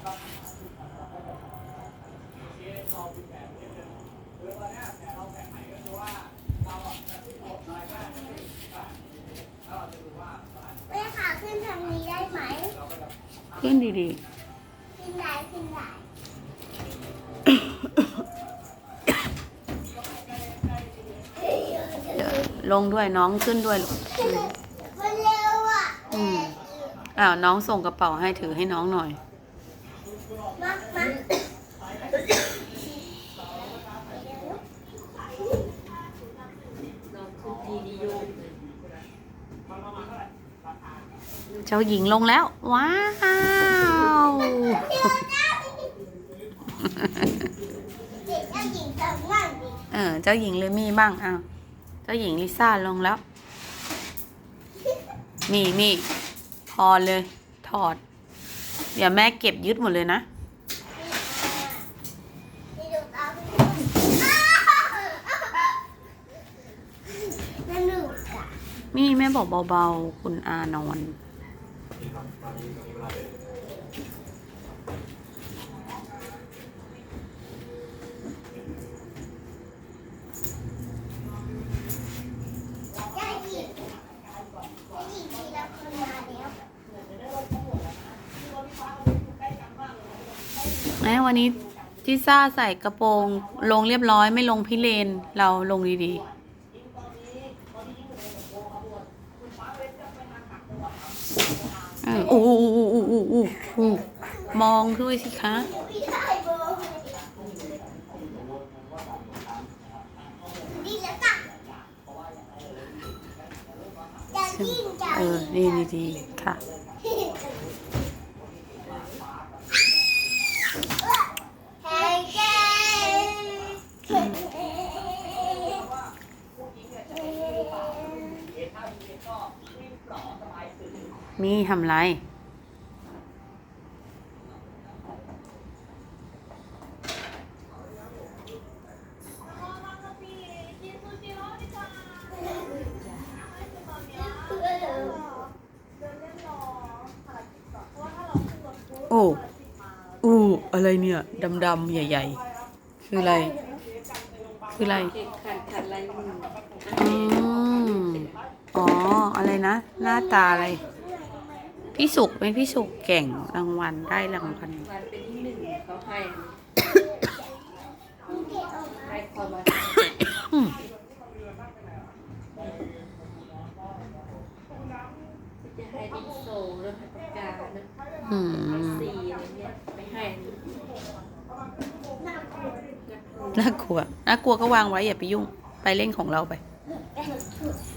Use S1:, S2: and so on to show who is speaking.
S1: แม่ขาขึ้นทางนี้ได้ไหม
S2: ขึ้นดี
S1: ขึ้นได้ขึ้นได้
S2: ๆเดี๋ยวลงด้วยน้องขึ้นด้วยลูก
S1: มันเร็วอะ
S2: อืมอ้าวน้องส่งกระเป๋าให้ถือให้น้องหน่อย
S1: มามา
S2: เจ้าหญิงลงแล้ว ว้าว
S1: เองวันดิ
S2: เออ เจ้าหญิงเลยมีบ้างอ้าวเจ้าหญิงลิซ่าลงแล้ว มีมีพอเลย ถอด เดี๋ยวแม่เก็บยึดหมดเลยนะ
S1: นี่ดูตาพี่อ้าวนั่นหนูอะ
S2: นี่แม่บอกเบาๆ คุณอานอน
S1: เจ้าหญิงเจ้าหญิงทีละคนมาแล้ว
S2: แม่วันนี้ทิซ่าใส่กระโปรงลงเรียบร้อยไม่ลงพิเรนเราลงดีๆเอออู้อู้อู้อู้อู้อู้อู้มองด้วยสิคะ
S1: พี่ได้โบดีแล้วจ้ะเจ้าหญิงเจ้า
S2: เอ
S1: หญิ
S2: องดีดีดีค่ะ
S1: เฮ้ยแก
S2: มีทำไร โอ้อู้อะไรเนี่ย ดำๆ ใหญ่ ๆ คืออะไร คืออะไร
S3: เด็กขันขันอะไรหนึ่ง
S2: อืมอ๋อ อะไรนะ หน้าตาอะไร พี่สุกไหมพี่สุกเก่งรางวัลได้รางวัล
S3: วันเป็นที่หนึ่งเขาให้ให้ความมา
S2: อืม
S3: จะให้ดิโซแล้วให้ปากกานะ
S2: อืม
S3: สีอะไรเงี้ยไม่ให้
S2: น่ากลัวน่ากลัวก็วางไว้อย่าไปยุ่ง ไปเล่นของเราไป
S1: เ